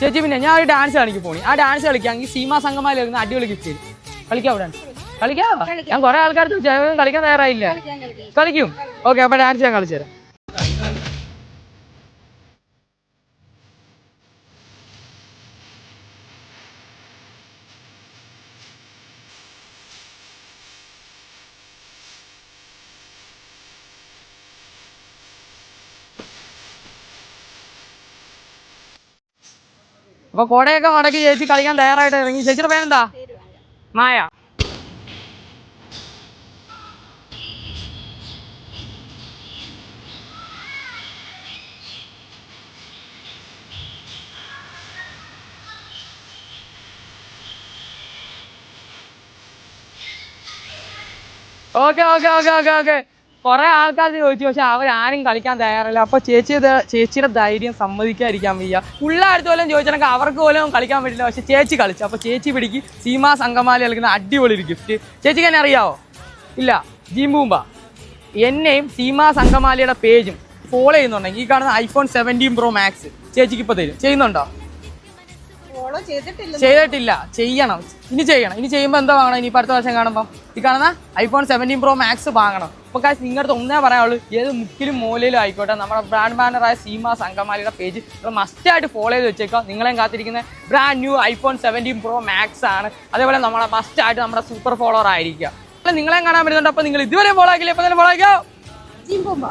ചേച്ചി പിന്നെ ഞാൻ ഒരു ഡാൻസ് കളിക്കു പോണി. ആ ഡാൻസ് കളിക്കാമെങ്കിൽ സീമാ സംഘമാല വരുന്ന അടിപൊളി ഗിഫ്റ്റ് കളിക്കാം ഡാൻസ് കളിക്കാവോ? ഞാൻ കുറെ ആൾക്കാർ കളിക്കാൻ തയ്യാറായില്ല. കളിക്കും. ഓക്കെ അപ്പൊ ഡാൻസ് ഞാൻ കളിച്ചു തരാം. അപ്പൊ കോടയൊക്കെ മടക്കി ചേച്ചി കളിക്കാൻ തയ്യാറായിട്ട് ഇറങ്ങി. ചേച്ചിയുടെ പേരെന്താ? Maya. Okay okay okay okay okay. കുറെ ആൾക്കാർ ചോദിച്ചു പക്ഷെ അവരാരും കളിക്കാൻ തയ്യാറില്ല. അപ്പൊ ചേച്ചി ചേച്ചിയുടെ ധൈര്യം സമ്മതിക്കാതിരിക്കാൻ വയ്യ. പിള്ളേർക്ക് പോലും ചോദിച്ചാൽ അവർക്ക് പോലും കളിക്കാൻ പറ്റില്ല. പക്ഷെ ചേച്ചി കളിച്ചു. അപ്പൊ ചേച്ചി പിടിക്ക്. സീമാ സംഘമാലി കളിക്കുന്ന അടിപൊളി ഒരു ഗിഫ്റ്റ് ചേച്ചിക്ക് എന്നെ അറിയാവോ? ഇല്ല. ജീമ്പൂമ്പ എന്നെയും സീമാ സംഘമാലിയുടെ പേജും ഫോളോ ചെയ്യുന്നുണ്ടെങ്കിൽ ഈ കാണുന്ന ഐഫോൺ സെവന്റീൻ പ്രോ മാക്സ് ചേച്ചിക്ക് ഇപ്പൊ തരും. ചെയ്യുന്നുണ്ടോ? ചെയ്തിട്ടില്ല ചെയ്തിട്ടില്ല. ചെയ്യണം. ഇനി ചെയ്യണം. ഇനി ചെയ്യുമ്പോൾ എന്താ വാങ്ങണം? ഇനി അടുത്ത വർഷം കാണുമ്പോൾ ഈ കാണുന്ന ഐഫോൺ സെവന്റീൻ പ്രോ മാക്സ് വാങ്ങണം. അപ്പോൾ കാശ് നിങ്ങളുടെ ഒന്നേ പറയാനുള്ളൂ ഏത് മുക്കിലും മൂലയിലും ആയിക്കോട്ടെ. നമ്മുടെ ബ്രാൻഡ് ബാനറായ സീമ സംഘമാലിയുടെ പേജ് നിങ്ങൾ മസ്റ്റായിട്ട് ഫോളോ ചെയ്ത് വെച്ചേക്കാം നിങ്ങളെയും കാത്തിരിക്കുന്ന brand new iPhone seventeen pro max ആണ്. അതേപോലെ നമ്മളെ മസ്റ്റായിട്ട് നമ്മുടെ സൂപ്പർ ഫോളോവർ ആയിരിക്കുക. നിങ്ങളെയും കാണാൻ പറ്റുന്നുണ്ട്. അപ്പോൾ നിങ്ങൾ ഇതുവരെ ഫോളോ ആക്കില്ല ഇപ്പോൾ തന്നെ ഫോളോ ജിംബുമ്പ